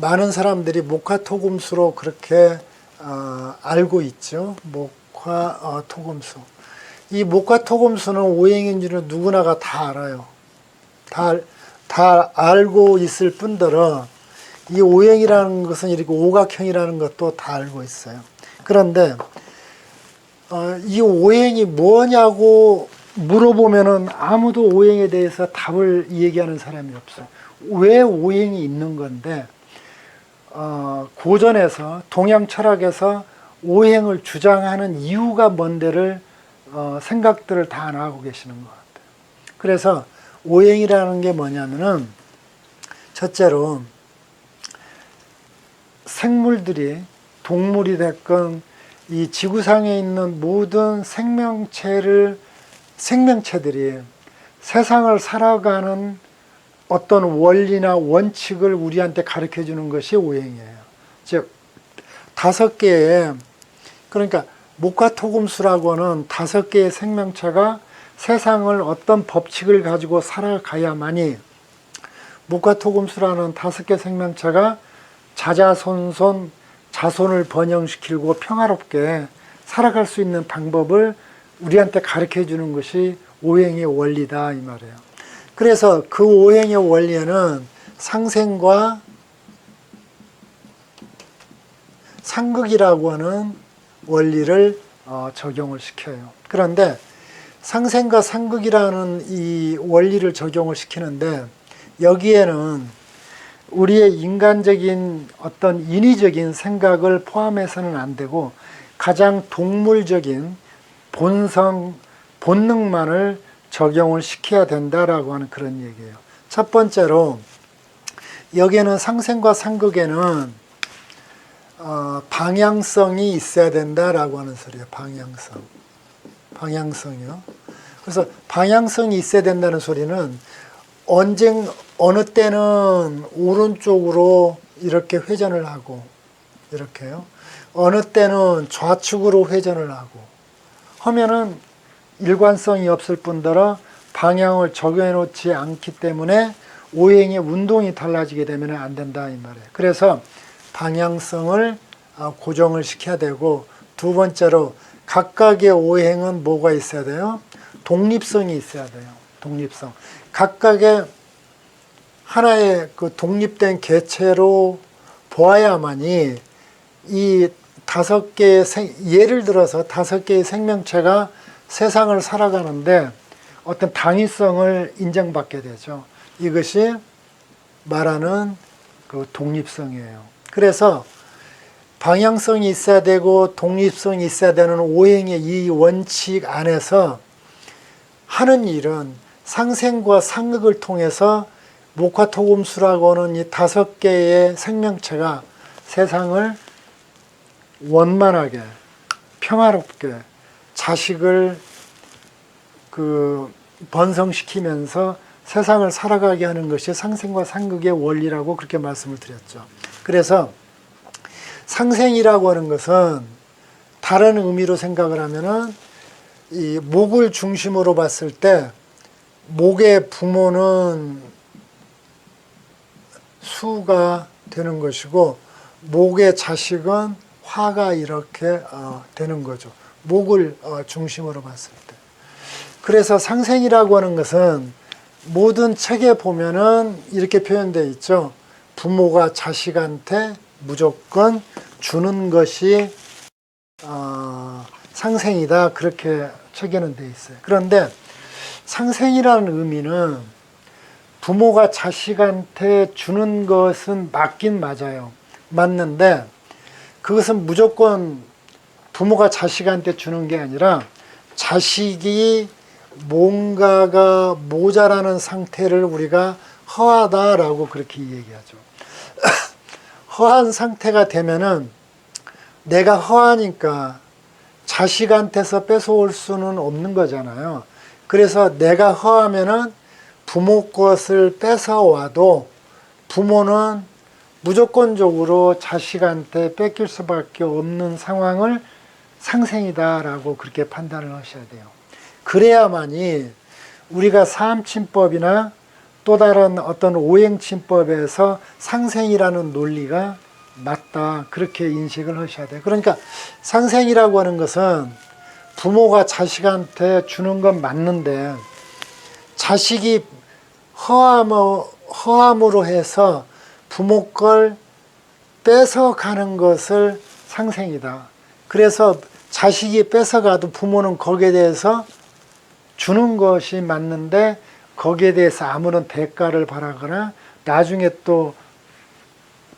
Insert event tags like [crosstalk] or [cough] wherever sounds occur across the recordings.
많은 사람들이 목화 토금수로 그렇게 어, 알고 있죠. 목화 어, 토금수. 이 목화 토금수는 오행인 줄은 누구나가 다 알아요. 다, 알- 다 알고 있을 뿐더러 이 오행이라는 것은 이렇게 오각형이라는 것도 다 알고 있어요. 그런데 어, 이 오행이 뭐냐고 물어보면은 아무도 오행에 대해서 답을 얘기하는 사람이 없어요. 왜 오행이 있는 건데 어, 고전에서 동양 철학에서 오행을 주장하는 이유가 뭔데를 어, 생각들을 다안 하고 계시는 것 같아요. 그래서 오행이라는 게 뭐냐면은 첫째로 생물들이 동물이 됐건 이 지구상에 있는 모든 생명체를 생명체들이 세상을 살아가는 어떤 원리나 원칙을 우리한테 가르쳐 주는 것이 오행이에요. 즉 다섯 개의 그러니까 목화토금수라고 는 다섯 개의 생명체가 세상을 어떤 법칙을 가지고 살아가야만이 목화토금수라는 다섯 개 생명체가 자자손손 자손을 번영시키고 평화롭게 살아갈 수 있는 방법을 우리한테 가르쳐 주는 것이 오행의 원리다 이 말이에요. 그래서 그 오행의 원리에는 상생과 상극이라고 하는 원리를 어, 적용을 시켜요. 그런데 상생과 상극이라는 이 원리를 적용을 시키는데 여기에는 우리의 인간적인 어떤 인위적인 생각을 포함해서는 안 되고 가장 동물적인 본성, 본능만을 적용을 시켜야 된다라고 하는 그런 얘기예요. 첫 번째로 여기에는 상생과 상극에는 어, 방향성이 있어야 된다라고 하는 소리예요. 방향성. 방향성이요. 그래서 방향성이 있어야 된다는 소리는 언젠 어느 때는 오른쪽으로 이렇게 회전을 하고 이렇게요. 어느 때는 좌측으로 회전을 하고 하면은 일관성이 없을 뿐더러 방향을 적용해 놓지 않기 때문에 오행의 운동이 달라지게 되면 안 된다 이 말이에요. 그래서 방향성을 아, 고정을 시켜야 되고 두 번째로 각각의 오행은 뭐가 있어야 돼요? 독립성이 있어야 돼요. 독립성. 각각의 하나의 그 독립된 개체로 보아야만이 이 다섯 개의 생, 예를 들어서 다섯 개의 생명체가 세상을 살아가는데 어떤 당위성을 인정받게 되죠. 이것이 말하는 그 독립성이에요. 그래서 방향성이 있어야 되고 독립성이 있어야 되는 오행의 이 원칙 안에서 하는 일은 상생과 상극을 통해서 목화토금수라고 하는 이 다섯 개의 생명체가 세상을 원만하게 평화롭게 자식을 그 번성시키면서 세상을 살아가게 하는 것이 상생과 상극의 원리라고 그렇게 말씀을 드렸죠. 그래서 상생이라고 하는 것은 다른 의미로 생각을 하면은 이 목을 중심으로 봤을 때 목의 부모는 수가 되는 것이고 목의 자식은 화가 이렇게 어, 되는 거죠. 목을 어, 중심으로 때. 그래서 상생이라고 하는 것은 모든 책에 보면은 이렇게 표현되어 있죠. 부모가 자식한테 무조건 주는 것이 어, 상생이다 그렇게 책에는 돼 있어요. 그런데 상생이라는 의미는 부모가 자식한테 주는 것은 맞긴 맞아요. 맞는데 그것은 무조건 부모가 자식한테 주는 게 아니라 자식이 뭔가가 모자라는 상태를 우리가 허하다라고 그렇게 얘기하죠. [clears throat] 허한 상태가 되면은 내가 허하니까 자식한테서 뺏어올 수는 없는 거잖아요. 그래서 내가 허하면은 부모 것을 뺏어와도 부모는 무조건적으로 자식한테 뺏길 수밖에 없는 상황을 상생이다라고 그렇게 판단을 하셔야 돼요. 그래야만이 우리가 사암침법이나 또 다른 어떤 오행침법에서 상생이라는 논리가 맞다 그렇게 인식을 하셔야 돼요. 그러니까 상생이라고 하는 것은 부모가 자식한테 주는 건 맞는데 자식이 허함어, 허함으로 해서 부모 걸 뺏어 가는 것을 상생이다. 그래서 자식이 뺏어가도 부모는 거기에 대해서 주는 것이 맞는데 거기에 대해서 아무런 대가를 바라거나 나중에 또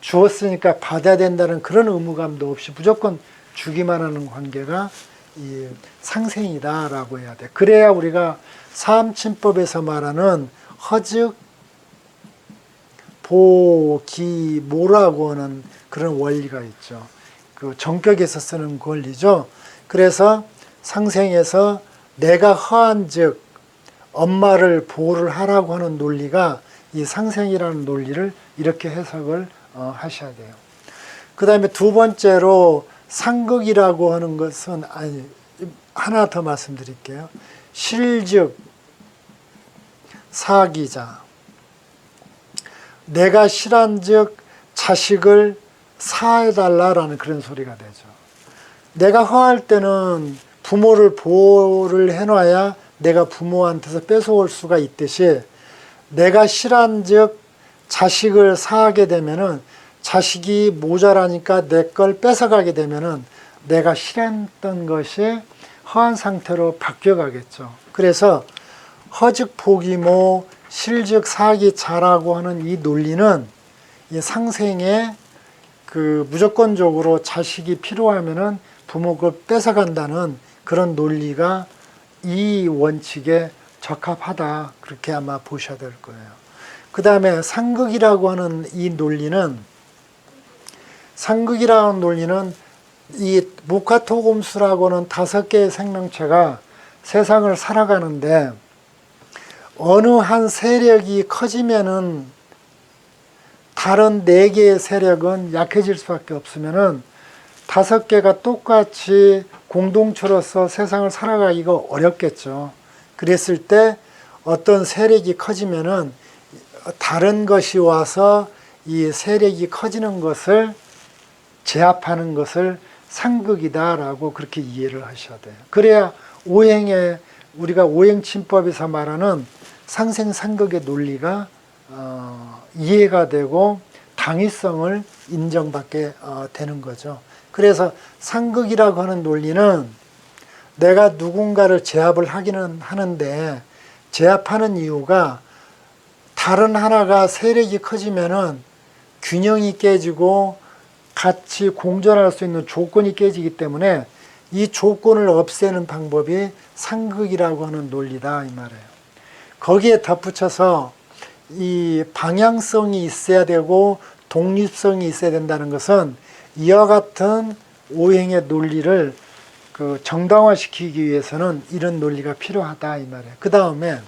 주었으니까 받아야 된다는 그런 의무감도 없이 무조건 주기만 하는 관계가 이 상생이다라고 해야 돼. 그래야 우리가 사암침법에서 말하는 허즉 보기모라고 하는 그런 원리가 있죠. 그 정격에서 쓰는 권리죠. 그래서 상생에서 내가 허한 즉 엄마를 보호를 하라고 하는 논리가 이 상생이라는 논리를 이렇게 해석을 어, 하셔야 돼요. 그 다음에 두 번째로 상극이라고 하는 것은 아니 하나 더 말씀드릴게요. 실즉 사기자 내가 실한즉 자식을 사해달라라는 그런 소리가 되죠. 내가 허할 때는 부모를 보호를 해놔야 내가 부모한테서 뺏어올 수가 있듯이 내가 실한 즉 자식을 사하게 되면은 자식이 모자라니까 내 걸 뺏어가게 되면은 내가 실했던 것이 허한 상태로 바뀌어가겠죠. 그래서 허즉 포기모 실즉 사기 자라고 하는 이 논리는 이 상생에 그 무조건적으로 자식이 필요하면은 부모 걸 뺏어간다는 그런 논리가 이 원칙에 적합하다 그렇게 아마 보셔야 될 거예요. 그 다음에 상극이라고 하는 이 논리는 상극이라는 논리는 이 무카토곰수라고는 다섯 개의 생명체가 세상을 살아가는데 어느 한 세력이 커지면은 다른 네 개의 세력은 약해질 수밖에 없으면은 다섯 개가 똑같이 공동체로서 세상을 살아가기가 어렵겠죠. 그랬을 때 어떤 세력이 커지면은 다른 것이 와서 이 세력이 커지는 것을 제압하는 것을 상극이다라고 그렇게 이해를 하셔야 돼요. 그래야 오행에 우리가 오행침법에서 말하는 상생상극의 논리가 어, 이해가 되고 당위성을 인정받게 어, 되는 거죠. 그래서 상극이라고 하는 논리는 내가 누군가를 제압을 하기는 하는데 제압하는 이유가 다른 하나가 세력이 커지면은 균형이 깨지고 같이 공존할 수 있는 조건이 깨지기 때문에 이 조건을 없애는 방법이 상극이라고 하는 논리다 이 말이에요. 거기에 덧붙여서 이 방향성이 있어야 되고 독립성이 있어야 된다는 것은 이와 같은 오행의 논리를 그 정당화시키기 위해서는 이런 논리가 필요하다 이 말이에요. 그 다음에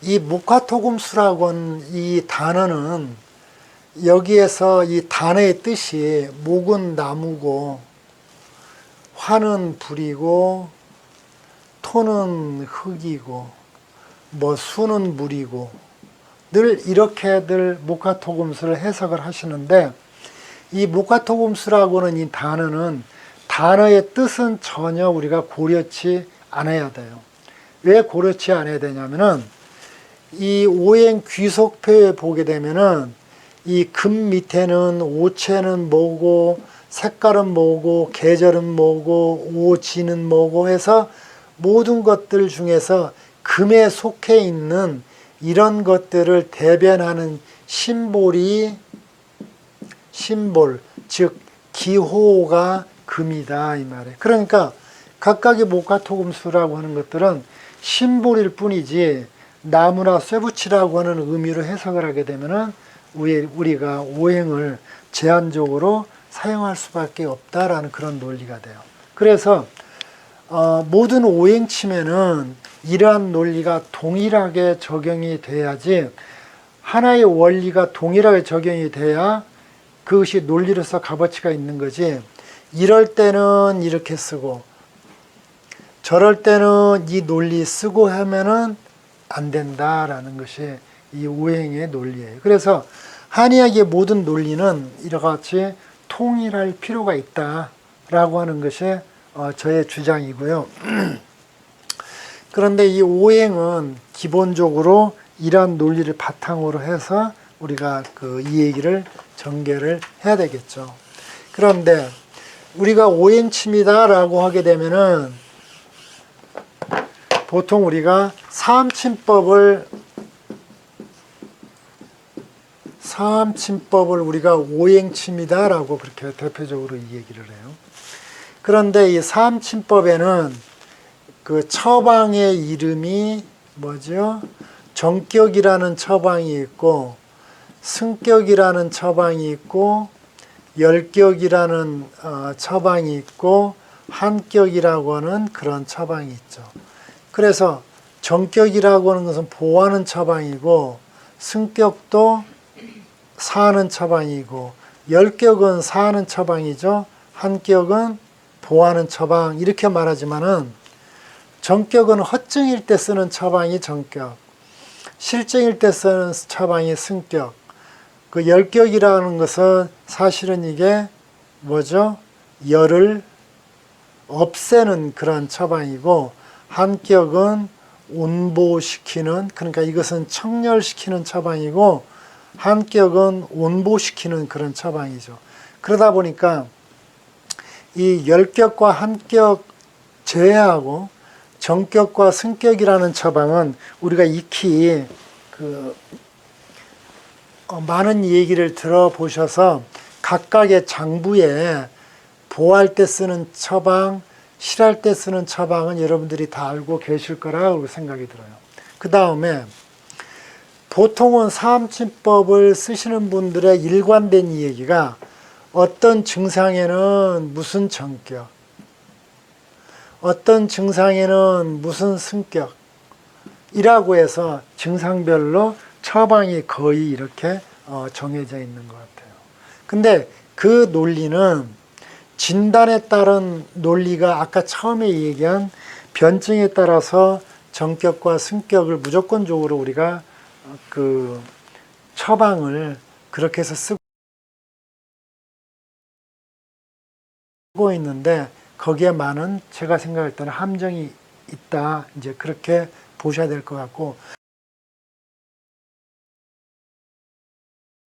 이 하는 이 단어는 여기에서 이 단어의 뜻이 목은 나무고 화는 불이고 토는 흙이고 뭐 수는 물이고 늘 이렇게들 무카토금수를 해석을 하시는데 이 무카토금수라고는 이 단어는 단어의 뜻은 전혀 우리가 고려치 않아야 돼요. 왜 고려치 않아야 되냐면은 이 오행 귀속표에 보게 되면은 이 금 밑에는 오체는 뭐고 색깔은 뭐고 계절은 뭐고 오지는 뭐고 해서 모든 것들 중에서 금에 속해 있는 이런 것들을 대변하는 심볼이 심볼 즉 기호가 금이다 이 말이에요. 그러니까 각각의 목화토금수라고 하는 것들은 심볼일 뿐이지 나무나 쇠붙이라고 하는 의미로 해석을 하게 되면은 우리- 우리가 오행을 제한적으로 사용할 수밖에 없다라는 그런 논리가 돼요. 그래서 어, 모든 오행침에는 이러한 논리가 동일하게 적용이 돼야지 하나의 원리가 동일하게 적용이 돼야 그것이 논리로서 값어치가 있는 거지. 이럴 때는 이렇게 쓰고 저럴 때는 이 논리 쓰고 하면은 안 된다라는 것이 이 오행의 논리예요. 그래서 한의학의 모든 논리는 이같이 통일할 필요가 있다라고 하는 것이 어, 저의 주장이고요. [clears throat] 그런데 이 오행은 기본적으로 이러한 논리를 바탕으로 해서 우리가 그 이 얘기를 전개를 해야 되겠죠. 그런데 우리가 오행침이다라고 하게 되면은 보통 우리가 사암침법을 사암침법을 우리가 오행침이다라고 그렇게 대표적으로 이 얘기를 해요. 그런데 이 사암침법에는 그 처방의 이름이 뭐죠? 정격이라는 처방이 있고 승격이라는 처방이 있고 열격이라는 어, 처방이 있고 한격이라고 하는 그런 처방이 있죠. 그래서 정격이라고 하는 것은 보하는 처방이고 승격도 사하는 처방이고 열격은 사하는 처방이죠. 한격은 보하는 처방 이렇게 말하지만은 정격은 허증일 때 쓰는 처방이 정격, 실증일 때 쓰는 처방이 승격. 그 열격이라는 것은 사실은 이게 뭐죠? 열을 없애는 그런 처방이고 한격은 온보시키는 그러니까 이것은 청열시키는 처방이고 한격은 온보시키는 그런 처방이죠. 그러다 보니까 이 열격과 한격 제외하고 정격과 승격이라는 처방은 우리가 익히 그 어, 많은 얘기를 들어보셔서 각각의 장부에 보할 때 쓰는 처방, 실할 때 쓰는 처방은 여러분들이 다 알고 계실 거라고 생각이 들어요. 그 다음에 보통은 사암침법을 쓰시는 분들의 일관된 이야기가 어떤 증상에는 무슨 정격, 어떤 증상에는 무슨 승격이라고 해서 증상별로 처방이 거의 이렇게 어, 정해져 있는 것 같아요. 근데 그 논리는 진단에 따른 논리가 아까 처음에 얘기한 변증에 따라서 정격과 승격을 무조건적으로 우리가 어, 그 처방을 그렇게 해서 쓰고 있는데 거기에 많은 제가 생각할 때는 함정이 있다. 이제 그렇게 보셔야 될 것 같고